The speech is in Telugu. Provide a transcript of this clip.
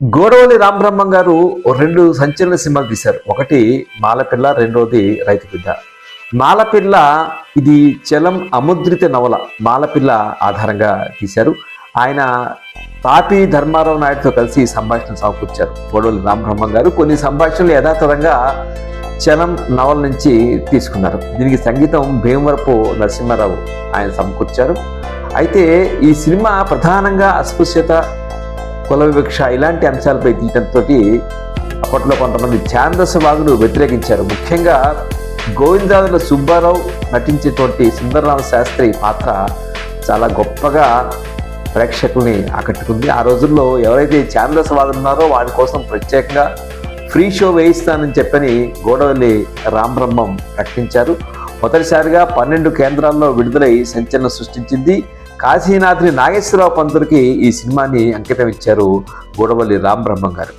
గోడవల్లి రామబ్రహ్మం గారు రెండు సంచలన సినిమాలు తీశారు. ఒకటి మాలపిల్ల రెండోది రైతు బిడ్డ మాలపిల్ల ఇది చలం అముద్రిత నవల మాలపిల్ల ఆధారంగా తీశారు. ఆయన తాపి ధర్మారావు నాయుడుతో కలిసి సంభాషణ సమకూర్చారు గోడవల్లి రామబ్రహ్మం గారు కొన్ని సంభాషణలు యథాతథంగా చలం నవల నుంచి తీసుకున్నారు. దీనికి సంగీతం భీమవరపు నరసింహారావు ఆయన సమకూర్చారు. అయితే ఈ సినిమా ప్రధానంగా అస్పృశ్యత కుల వివక్ష ఇలాంటి అంశాలపై తీయటంతో అప్పట్లో కొంతమంది ఛాందసవాదులు వ్యతిరేకించారు. ముఖ్యంగా గోవిందాదుల సుబ్బారావు నటించేటువంటి సుందరరామ శాస్త్రి పాత్ర చాలా గొప్పగా ప్రేక్షకుల్ని ఆకట్టుకుంది. ఆ రోజుల్లో ఎవరైతే ఛాందసవాదులు ఉన్నారో వారి కోసం ప్రత్యేకంగా ఫ్రీ షో వేయిస్తానని చెప్పని గోడవల్లి రామబ్రహ్మం ప్రకటించారు. మొదటిసారిగా పన్నెండు కేంద్రాల్లో విడుదలై సంచలనం సృష్టించింది. కాశీనాథుని నాగేశ్వరరావు పంతులకి ఈ సినిమాని అంకితం ఇచ్చారు గూడవల్లి రామబ్రహ్మం గారు.